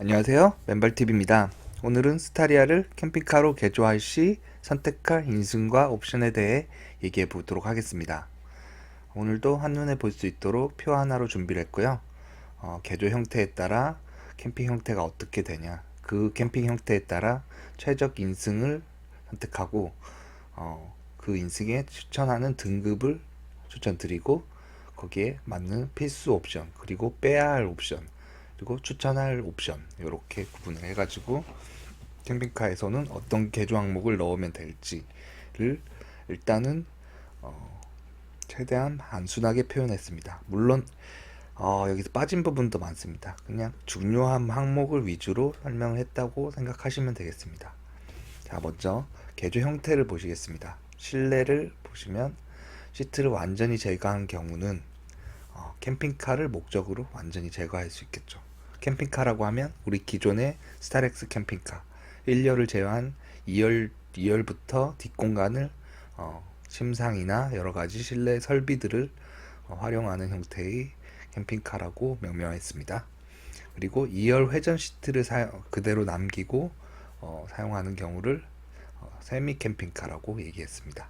안녕하세요. 맨발TV입니다. 오늘은 스타리아를 캠핑카로 개조할 시 선택할 인승과 옵션에 대해 얘기해 보도록 하겠습니다. 오늘도 한눈에 볼 수 있도록 표 하나로 준비를 했고요. 어, 개조 형태에 따라 캠핑 형태가 어떻게 되냐, 그 캠핑 형태에 따라 최적 인승을 선택하고 어, 그 인승에 추천하는 등급을 추천드리고 거기에 맞는 필수 옵션 그리고 빼야 할 옵션 그리고 추천할 옵션 이렇게 구분을 해가지고 캠핑카에서는 어떤 개조 항목을 넣으면 될지를 일단은 어, 최대한 단순하게 표현했습니다. 물론 어, 여기서 빠진 부분도 많습니다. 그냥 중요한 항목을 위주로 설명을 했다고 생각하시면 되겠습니다. 자, 먼저 개조 형태를 보시겠습니다. 실내를 보시면 시트를 완전히 제거한 경우는 어, 캠핑카를 목적으로 완전히 제거할 수 있겠죠. 캠핑카라고 하면 우리 기존의 스타렉스 캠핑카 1열을 제외한 2열 2열부터 뒷공간을 어, 침상이나 여러 가지 실내 설비들을 어, 활용하는 형태의 캠핑카라고 명명했습니다. 그리고 2열 회전 시트를 사용, 그대로 남기고 어, 사용하는 경우를 어, 세미 캠핑카라고 얘기했습니다.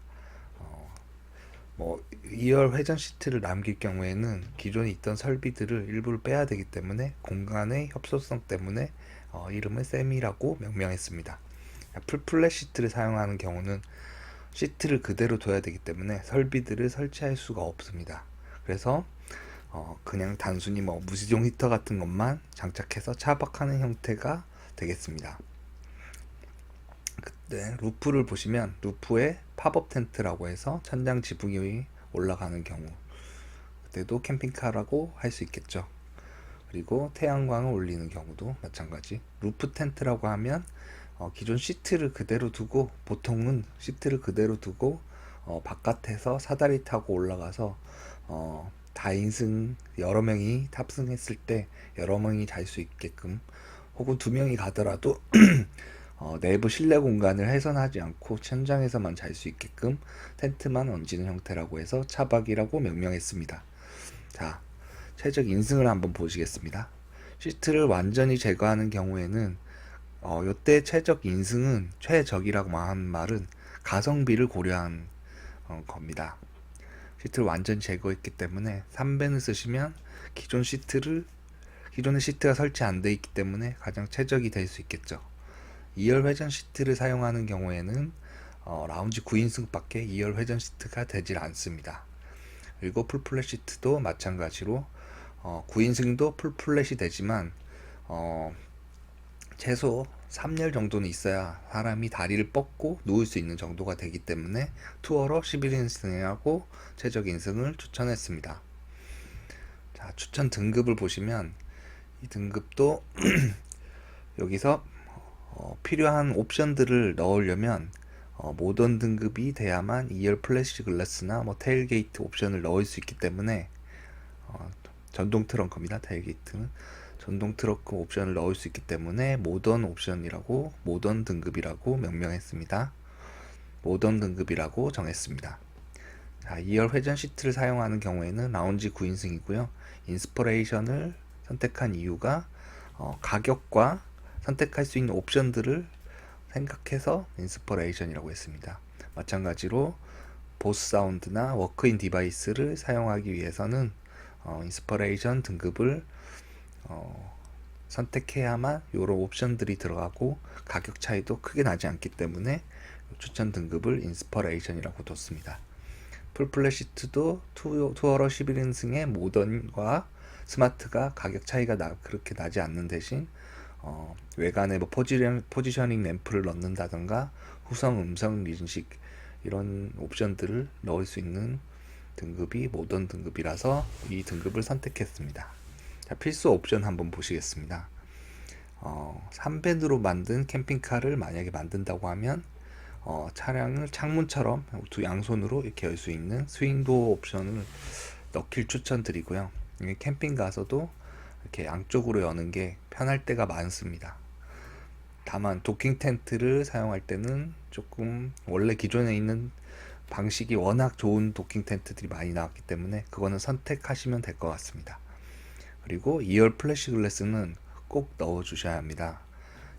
어, 뭐 2열 회전 시트를 남길 경우에는 기존에 있던 설비들을 일부를 빼야 되기 때문에 공간의 협소성 때문에 어, 이름을 세미라고 명명했습니다. 풀플랫 시트를 사용하는 경우는 시트를 그대로 둬야 되기 때문에 설비들을 설치할 수가 없습니다. 그래서 어, 그냥 단순히 뭐 무시종 히터 같은 것만 장착해서 차박하는 형태가 되겠습니다. 그때 루프를 보시면 루프에 팝업 텐트라고 해서 천장 지붕이 올라가는 경우 그때도 캠핑카라고 할 수 있겠죠. 그리고 태양광을 올리는 경우도 마찬가지. 루프 텐트라고 하면 어, 기존 시트를 그대로 두고 보통은 시트를 그대로 두고 어, 바깥에서 사다리 타고 올라가서 어, 다인승 여러 명이 탑승했을 때 여러 명이 잘 수 있게끔 혹은 두 명이 가더라도 어, 내부 실내 공간을 훼손하지 않고 천장에서만 잘 수 있게끔 텐트만 얹는 형태라고 해서 차박이라고 명명했습니다. 자, 최적 인승을 한번 보시겠습니다. 시트를 완전히 제거하는 경우에는 어, 요때 최적 인승은 최적이라고 한 말은 가성비를 고려한 어, 겁니다. 시트를 완전히 제거했기 때문에 3배는 쓰시면 기존 시트를 기존의 시트가 설치 안 돼 있기 때문에 가장 최적이 될 수 있겠죠. 2열 회전 시트를 사용하는 경우에는 어, 라운지 9인승밖에 2열 회전 시트가 되질 않습니다. 그리고 풀플랫 시트도 마찬가지로 어, 9인승도 풀플랫이 되지만 어, 최소 3열 정도는 있어야 사람이 다리를 뻗고 누울 수 있는 정도가 되기 때문에 투어로 11인승하고 최적 인승을 추천했습니다. 자, 추천 등급을 보시면 이 등급도 여기서 어, 필요한 옵션들을 넣으려면 어, 모던 등급이 돼야만 2열 플래시 글라스나 뭐 테일게이트 옵션을 넣을 수 있기 때문에 어, 전동 트렁크입니다. 테일게이트는 전동 트렁크 옵션을 넣을 수 있기 때문에 모던 옵션이라고 모던 등급이라고 명명했습니다. 모던 등급이라고 정했습니다. 자, 2열 회전 시트를 사용하는 경우에는 라운지 9인승이고요. 인스퍼레이션을 선택한 이유가 어, 가격과 선택할 수 있는 옵션들을 생각해서 인스퍼레이션이라고 했습니다. 마찬가지로 보스 사운드나 워크인 디바이스를 사용하기 위해서는 어, 인스퍼레이션 등급을 어, 선택해야만 이런 옵션들이 들어가고 가격 차이도 크게 나지 않기 때문에 추천 등급을 인스퍼레이션이라고 뒀습니다. 풀플래시트도 투어러 11인승의 모던과 스마트가 가격 차이가 나, 그렇게 나지 않는 대신 어, 외관에 뭐 포지션, 포지셔닝 램프를 넣는다던가 후성 음성 인식 이런 옵션들을 넣을 수 있는 등급이 모던 등급이라서 이 등급을 선택했습니다. 자, 필수 옵션 한번 보시겠습니다. 어, 3밴으로 만든 캠핑카를 만약에 만든다고 하면 어, 차량을 창문처럼 두 양손으로 이렇게 열 수 있는 스윙도어 옵션을 넣길 추천드리고요. 캠핑 가서도 이렇게 양쪽으로 여는 게 편할 때가 많습니다. 다만 도킹 텐트를 사용할 때는 조금 원래 기존에 있는 방식이 워낙 좋은 도킹 텐트들이 많이 나왔기 때문에 그거는 선택하시면 될 것 같습니다. 그리고 2열 플래시 글래스는 꼭 넣어 주셔야 합니다.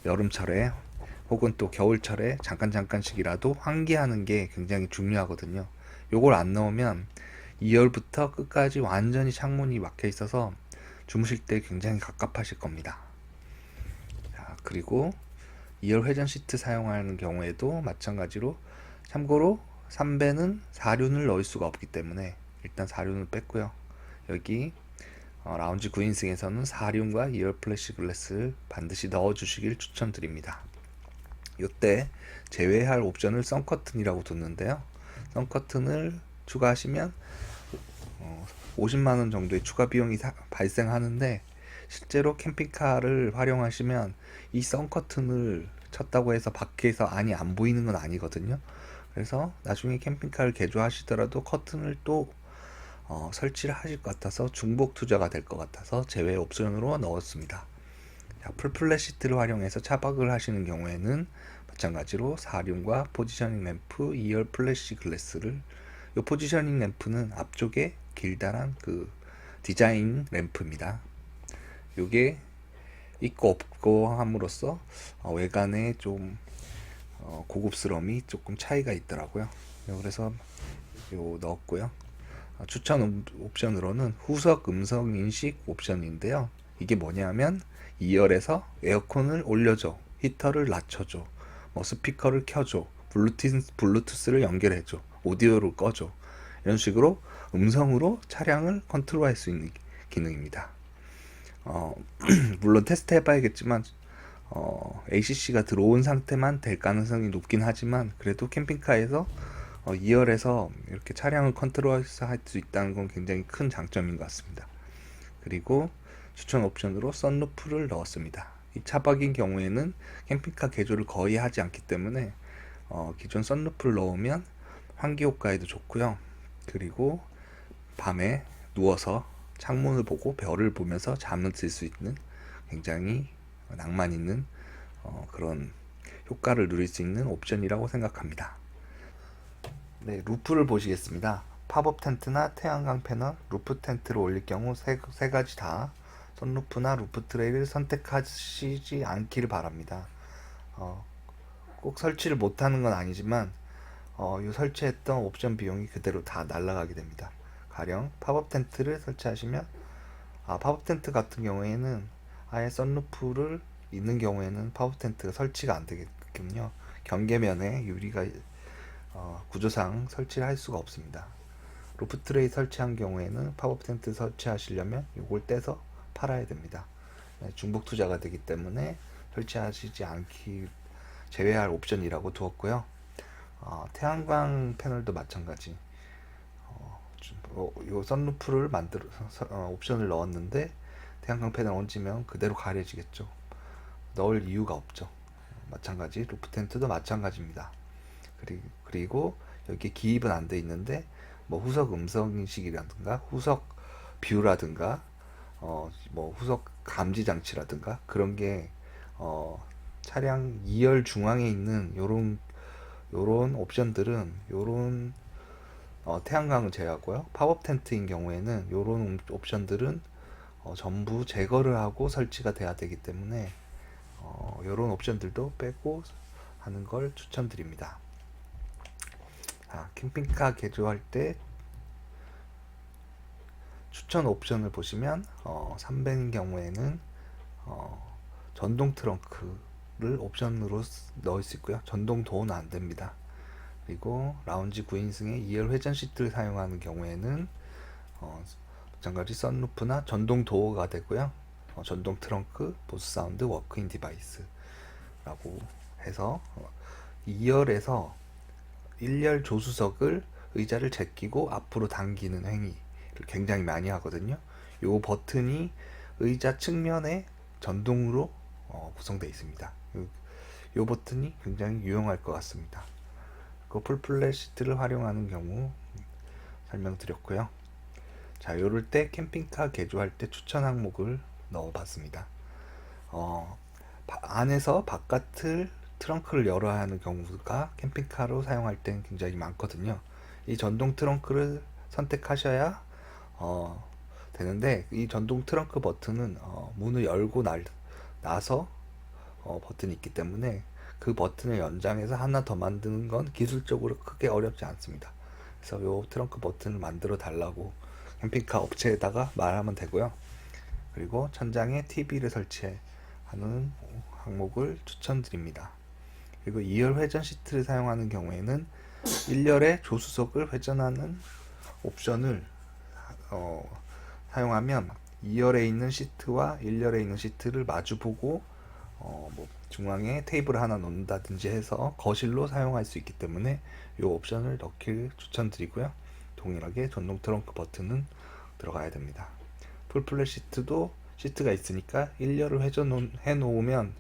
여름철에 혹은 또 겨울철에 잠깐 잠깐씩이라도 환기하는 게 굉장히 중요하거든요. 요걸 안 넣으면 2열부터 끝까지 완전히 창문이 막혀 있어서 주무실 때 굉장히 갑갑하실 겁니다. 자, 그리고 2열 회전 시트 사용하는 경우에도 마찬가지로 참고로 3배는 사륜을 넣을 수가 없기 때문에 일단 사륜을 뺐고요. 여기 어, 라운지 9인승에서는 4륜과 2열 플래시 글래스를 반드시 넣어 주시길 추천드립니다. 이때 제외할 옵션을 썬커튼이라고 뒀는데요. 썬커튼을 추가하시면 어, 50만 원 정도의 추가 비용이 사- 발생하는데 실제로 캠핑카를 활용하시면 이 썬커튼을 쳤다고 해서 밖에서 안이 안 보이는 건 아니거든요. 그래서 나중에 캠핑카를 개조하시더라도 커튼을 또 어, 설치를 하실 것 같아서 중복 투자가 될 것 같아서 제외 옵션으로 넣었습니다. 자, 풀플랫 시트를 활용해서 차박을 하시는 경우에는 마찬가지로 4륜과 포지셔닝 램프 2열 플래시 글래스를 이 포지셔닝 램프는 앞쪽에 길다란 그 디자인 램프입니다. 요게 있고 없고 함으로써 어, 외관에 좀 어, 고급스러움이 조금 차이가 있더라고요. 그래서 요 넣었고요. 어, 추천 옵- 옵션으로는 후석 음성 인식 옵션인데요. 이게 뭐냐면 2열에서 에어컨을 올려줘, 히터를 낮춰줘, 뭐 스피커를 켜줘, 블루투스, 블루투스를 연결해줘, 오디오를 꺼줘. 이런 식으로 음성으로 차량을 컨트롤할 수 있는 기능입니다. 어, 물론 테스트 해봐야겠지만 어, ACC가 들어온 상태만 될 가능성이 높긴 하지만 그래도 캠핑카에서 어, 2열에서 이렇게 차량을 컨트롤할 수 있다는 건 굉장히 큰 장점인 것 같습니다. 그리고 추천 옵션으로 썬루프를 넣었습니다. 이 차박인 경우에는 캠핑카 개조를 거의 하지 않기 때문에 어, 기존 썬루프를 넣으면 환기 효과에도 좋고요. 그리고 밤에 누워서 창문을 보고 별을 보면서 잠을 들 수 있는 굉장히 낭만 있는 어, 그런 효과를 누릴 수 있는 옵션이라고 생각합니다. 네, 루프를 보시겠습니다. 팝업 텐트나 태양광 패널, 루프 텐트를 올릴 경우 세, 세 가지 다 선루프나 루프 트레이를 선택하시지 않기를 바랍니다. 어, 꼭 설치를 못하는 건 아니지만 어, 이 설치했던 옵션 비용이 그대로 다 날아가게 됩니다. 가령 팝업 텐트를 설치하시면 아, 팝업 텐트 같은 경우에는 아예 선루프를 있는 경우에는 팝업 텐트가 설치가 안 되겠군요. 경계면에 유리가 어, 구조상 설치를 할 수가 없습니다. 루프 트레이 설치한 경우에는 팝업 텐트 설치하시려면 이걸 떼서 팔아야 됩니다. 네, 중복 투자가 되기 때문에 설치하시지 않기 제외할 옵션이라고 두었고요. 어, 태양광 패널도 마찬가지. 어, 요 선루프를 만들어 서- 어, 옵션을 넣었는데 태양광 패널 얹으면 그대로 가려지겠죠. 넣을 이유가 없죠. 마찬가지 루프 텐트도 마찬가지입니다. 그리- 그리고 여기 기입은 안 돼 있는데 뭐 후석 음성 인식이라든가 후석 뷰라든가 어 뭐 후석 감지 장치라든가 그런 게 어 차량 2열 중앙에 있는 요런 요런 옵션들은 요런 어 태양광을 제외하고요. 팝업 텐트인 경우에는 요런 옵션들은 어 전부 제거를 하고 설치가 돼야 되기 때문에 어 요런 옵션들도 빼고 하는 걸 추천드립니다. 아, 캠핑카 개조할 때 추천 옵션을 보시면 어, 300인 경우에는 어, 전동 트렁크를 옵션으로 쓰- 넣을 수 있고요. 전동 도어는 안 됩니다. 그리고 라운지 9인승의 2열 회전 시트를 사용하는 경우에는 어, 마찬가지 썬루프나 전동 도어가 되고요. 어, 전동 트렁크, 보스 사운드, 워크인 디바이스라고 해서 어, 2열에서 1열 조수석을 의자를 제끼고 앞으로 당기는 행위를 굉장히 많이 하거든요. 요 버튼이 의자 측면에 전동으로 어, 구성되어 있습니다. 요, 요 버튼이 굉장히 유용할 것 같습니다. 그 풀플랫 시트를 활용하는 경우 설명드렸고요. 자, 요럴 때 캠핑카 개조할 때 추천 항목을 넣어봤습니다. 어, 바- 안에서 바깥을 트렁크를 열어야 하는 경우가 캠핑카로 사용할 땐 굉장히 많거든요. 이 전동 트렁크를 선택하셔야 어, 되는데 이 전동 트렁크 버튼은 어, 문을 열고 날, 나서 어, 버튼이 있기 때문에 그 버튼을 연장해서 하나 더 만드는 건 기술적으로 크게 어렵지 않습니다. 그래서 요 트렁크 버튼을 만들어 달라고 캠핑카 업체에다가 말하면 되고요. 그리고 천장에 TV를 설치하는 항목을 추천드립니다. 그리고 2열 회전 시트를 사용하는 경우에는 1열의 조수석을 회전하는 옵션을 어, 사용하면 2열에 있는 시트와 1열에 있는 시트를 마주보고 어, 뭐 중앙에 테이블 하나 놓는다든지 해서 거실로 사용할 수 있기 때문에 이 옵션을 넣기를 추천드리고요. 동일하게 전동 트렁크 버튼은 들어가야 됩니다. 풀플랫 시트도 시트가 있으니까 1열을 회전해 놓으면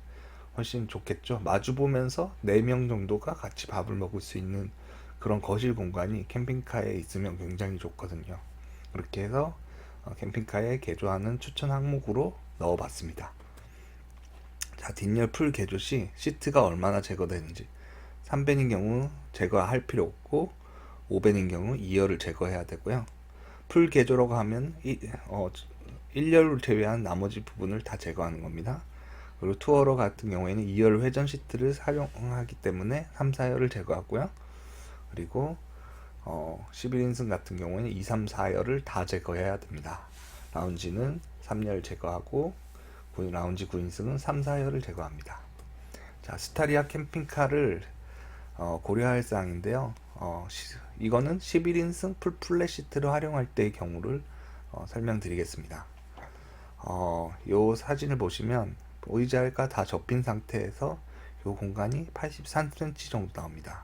훨씬 좋겠죠. 마주 보면서 4명 정도가 같이 밥을 먹을 수 있는 그런 거실 공간이 캠핑카에 있으면 굉장히 좋거든요. 그렇게 해서 어, 캠핑카에 개조하는 추천 항목으로 넣어봤습니다. 자, 뒷열 풀 개조 시 시트가 얼마나 제거되는지 3배인 경우 제거할 필요 없고 5배인 경우 2열을 제거해야 되고요. 풀 개조라고 하면 이, 어, 1열을 제외한 나머지 부분을 다 제거하는 겁니다. 그리고 투어러 같은 경우에는 2열 회전 시트를 사용하기 때문에 3, 4열을 제거하고요. 그리고 어, 11인승 같은 경우에는 2, 3, 4열을 다 제거해야 됩니다. 라운지는 3열 제거하고 구- 라운지 9인승은 3, 4열을 제거합니다. 자, 스타리아 캠핑카를 어, 고려할 사항인데요. 어, 시- 이거는 11인승 풀 플랫 시트를 활용할 때의 경우를 어, 설명드리겠습니다. 어, 요 사진을 보시면 의자가 다 접힌 상태에서 요 공간이 83cm 정도 나옵니다.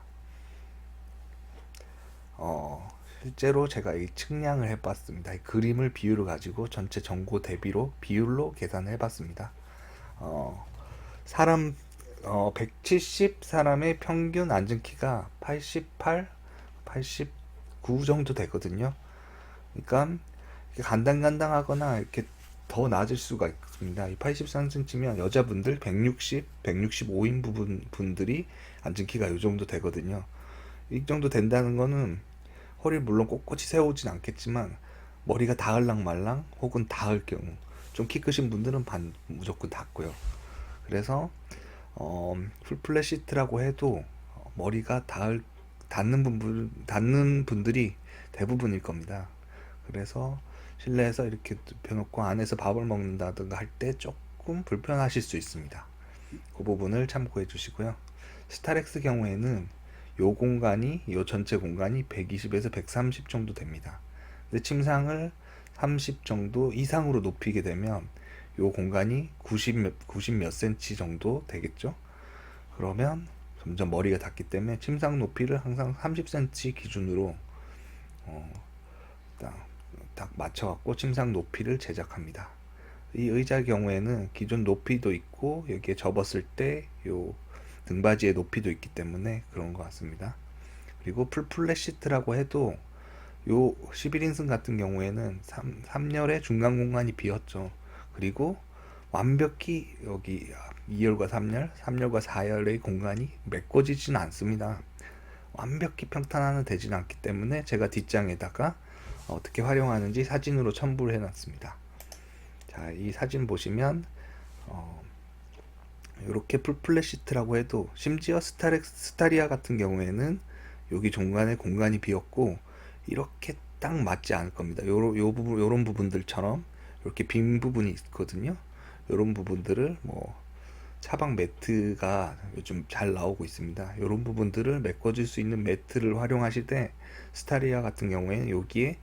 어, 실제로 제가 이 측량을 해봤습니다. 이 그림을 비율을 가지고 전체 전고 대비로 비율로 계산을 해봤습니다. 어, 사람 어, 170 사람의 평균 앉은 키가 88, 89 정도 되거든요. 그러니까 간당간당하거나 이렇게 더 낮을 수가 있습니다. 이 83cm면 여자분들 160, 165인 부분 분들이 앉은 키가 이 정도 되거든요. 이 정도 된다는 거는 허리를 물론 꼿꼿이 세우진 않겠지만 머리가 닿을랑 말랑 혹은 닿을 경우 좀 키 크신 분들은 반 무조건 닿고요. 그래서 어, 풀플랫 시트라고 해도 어, 머리가 닿을 닿는 분들 닿는 분들이 대부분일 겁니다. 그래서 실내에서 이렇게 눕혀놓고 안에서 밥을 먹는다든가 할 때 조금 불편하실 수 있습니다. 그 부분을 참고해 주시고요. 스타렉스 경우에는 요 공간이 요 전체 공간이 120에서 130 정도 됩니다. 근데 침상을 30 정도 이상으로 높이게 되면 요 공간이 90 몇, 90몇 센치 정도 되겠죠? 그러면 점점 머리가 닿기 때문에 침상 높이를 항상 30cm 기준으로 어, 딱, 딱 맞춰갖고 침상 높이를 제작합니다. 이 의자 경우에는 기존 높이도 있고 여기에 접었을 때 요 등받이의 높이도 있기 때문에 그런 것 같습니다. 그리고 풀플랫 시트라고 해도 요 11인승 같은 경우에는 3, 3열의 중간 공간이 비었죠. 그리고 완벽히 여기 2열과 3열, 3열과 4열의 공간이 메꿔지지는 않습니다. 완벽히 평탄화는 되지는 않기 때문에 제가 뒷장에다가 어떻게 활용하는지 사진으로 첨부를 해놨습니다. 자, 이 사진 보시면 어, 이렇게 풀플랫 시트라고 해도 심지어 스타렉, 스타리아 같은 경우에는 여기 중간에 공간이 비었고 이렇게 딱 맞지 않을 겁니다. 요런 요 부분 요런 부분들처럼 이렇게 빈 부분이 있거든요. 요런 부분들을 뭐 차박 매트가 요즘 잘 나오고 있습니다. 이런 부분들을 메꿔줄 수 있는 매트를 활용하실 때 스타리아 같은 경우에는 여기에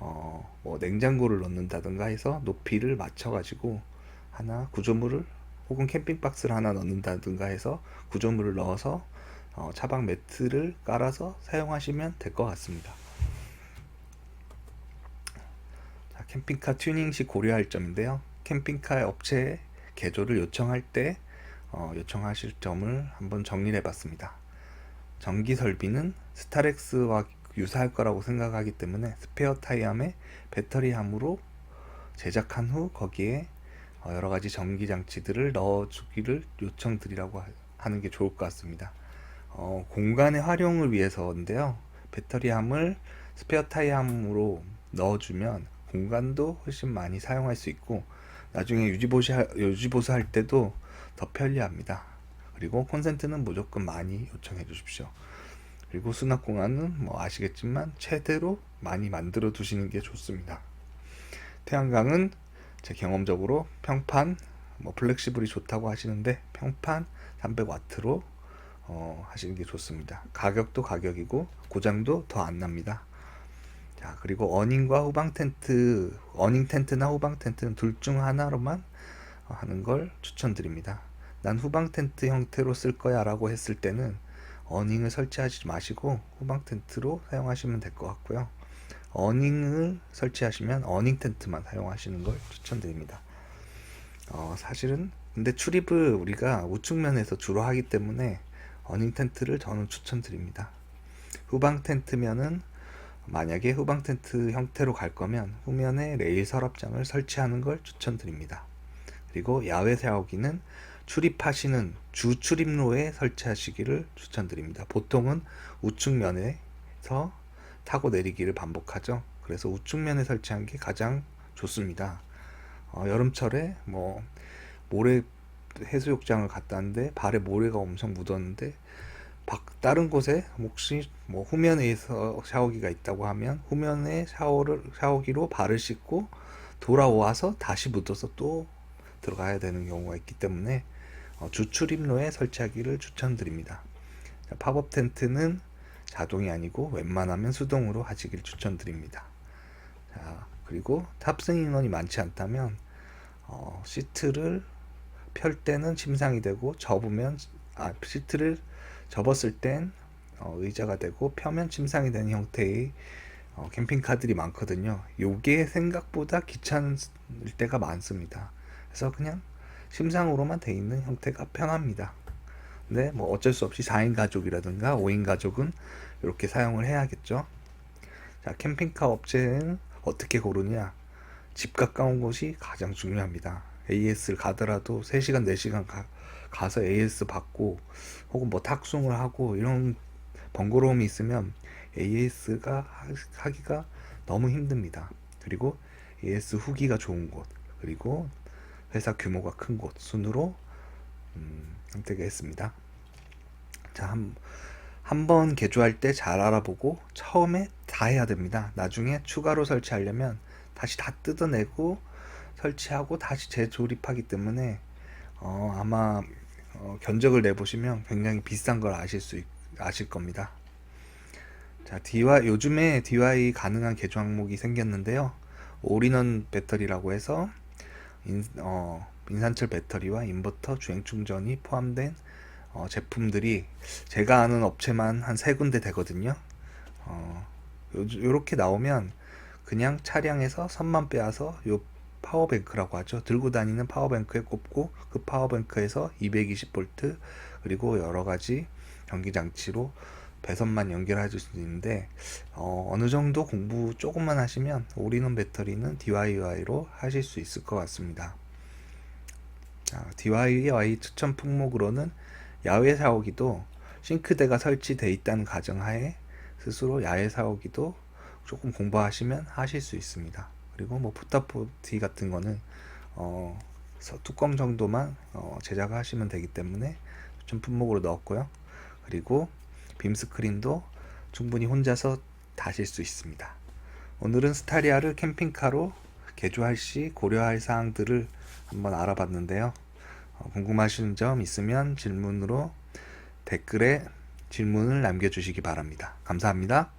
어 뭐 냉장고를 넣는다든가 해서 높이를 맞춰가지고 하나 구조물을 혹은 캠핑 박스를 하나 넣는다든가 해서 구조물을 넣어서 어 차박 매트를 깔아서 사용하시면 될 것 같습니다. 자, 캠핑카 튜닝 시 고려할 점인데요. 캠핑카 업체에 개조를 요청할 때 어, 요청하실 점을 한번 정리해 봤습니다. 전기 설비는 스타렉스와 유사할 거라고 생각하기 때문에 스페어 타이암에 배터리 함으로 제작한 후 거기에 어, 여러 가지 전기 장치들을 넣어주기를 요청드리라고 하- 하는 게 좋을 것 같습니다. 어, 공간의 활용을 위해서인데요. 배터리함을 스페어 타이암으로 넣어주면 공간도 훨씬 많이 사용할 수 있고 나중에 유지보수 유지보수 할 때도 더 편리합니다. 그리고 콘센트는 무조건 많이 요청해 주십시오. 그리고 수납 공간은 뭐 아시겠지만 최대로 많이 만들어 두시는 게 좋습니다. 태양광은 제 경험적으로 평판 뭐 플렉시블이 좋다고 하시는데 평판 300와트로 어, 하시는 게 좋습니다. 가격도 가격이고 고장도 더 안 납니다. 자 그리고 어닝과 후방 텐트, 어닝 텐트나 후방 텐트는 둘 중 하나로만 어, 하는 걸 추천드립니다. 난 후방 텐트 형태로 쓸 거야라고 했을 때는 어닝을 설치하지 마시고 후방 텐트로 사용하시면 될 것 같고요. 어닝을 설치하시면 어닝 텐트만 사용하시는 걸 추천드립니다. 어, 사실은 근데 출입을 우리가 우측면에서 주로 하기 때문에 어닝 텐트를 저는 추천드립니다. 후방 텐트면은 만약에 후방 텐트 형태로 갈 거면 후면에 레일 서랍장을 설치하는 걸 추천드립니다. 그리고 야외 샤워기는 출입하시는 주 출입로에 설치하시기를 추천드립니다. 보통은 우측면에서 타고 내리기를 반복하죠. 그래서 우측면에 설치한 게 가장 좋습니다. 어, 여름철에 뭐 모래 해수욕장을 갔다 왔는데 발에 모래가 엄청 묻었는데 밖 다른 곳에 혹시 뭐 후면에서 샤워기가 있다고 하면 후면에 샤워를 샤워기로 발을 씻고 돌아와서 다시 묻어서 또 들어가야 되는 경우가 있기 때문에 어, 주출입로에 설치하기를 추천드립니다. 자, 팝업 텐트는 자동이 아니고 웬만하면 수동으로 하시길 추천드립니다. 자, 그리고 탑승 인원이 많지 않다면 어, 시트를 펼 때는 침상이 되고 접으면 아, 시트를 접었을 땐 어, 의자가 되고 펴면 침상이 되는 형태의 어, 캠핑카들이 많거든요. 요게 생각보다 귀찮을 때가 많습니다. 그래서 그냥 침상으로만 돼 있는 형태가 편합니다. 근데 뭐 어쩔 수 없이 4인 가족이라든가 5인 가족은 이렇게 사용을 해야겠죠. 자, 캠핑카 업체는 어떻게 고르냐? 집 가까운 곳이 가장 중요합니다. AS를 가더라도 3시간, 4시간 가, 가서 AS 받고 혹은 뭐 탁송을 하고 이런 번거로움이 있으면 AS가 하기가 너무 힘듭니다. 그리고 AS 후기가 좋은 곳, 그리고 회사 규모가 큰 곳 순으로 음, 선택했습니다. 자, 한, 한 번 개조할 때 잘 알아보고 처음에 다 해야 됩니다. 나중에 추가로 설치하려면 다시 다 뜯어내고 설치하고 다시 재조립하기 때문에 어, 아마 어, 견적을 내보시면 굉장히 비싼 걸 아실 수 있, 아실 겁니다. 자, DY 요즘에 DY 가능한 개조 항목이 생겼는데요. 올인원 배터리라고 해서 인, 어, 인산철 배터리와 인버터 주행 충전이 포함된 어, 제품들이 제가 아는 업체만 한 세 군데 되거든요. 어, 요, 요렇게 나오면 그냥 차량에서 선만 빼앗아 요 파워뱅크라고 하죠. 들고 다니는 파워뱅크에 꼽고 그 파워뱅크에서 220V 그리고 여러 가지 전기 장치로 배선만 연결해 줄 수 있는데 어, 어느 정도 공부 조금만 하시면 올인원 배터리는 DIY로 하실 수 있을 것 같습니다. 자, DIY 추천 품목으로는 야외 샤워기도 싱크대가 설치되어 있다는 가정하에 스스로 야외 샤워기도 조금 공부하시면 하실 수 있습니다. 그리고 뭐 포타포티 같은 거는 어, 뚜껑 정도만 어, 제작하시면 되기 때문에 추천 품목으로 넣었고요. 그리고 빔 스크린도 충분히 혼자서 다실 수 있습니다. 오늘은 스타리아를 캠핑카로 개조할 시 고려할 사항들을 한번 알아봤는데요. 어, 궁금하신 점 있으면 질문으로 댓글에 질문을 남겨주시기 바랍니다. 감사합니다.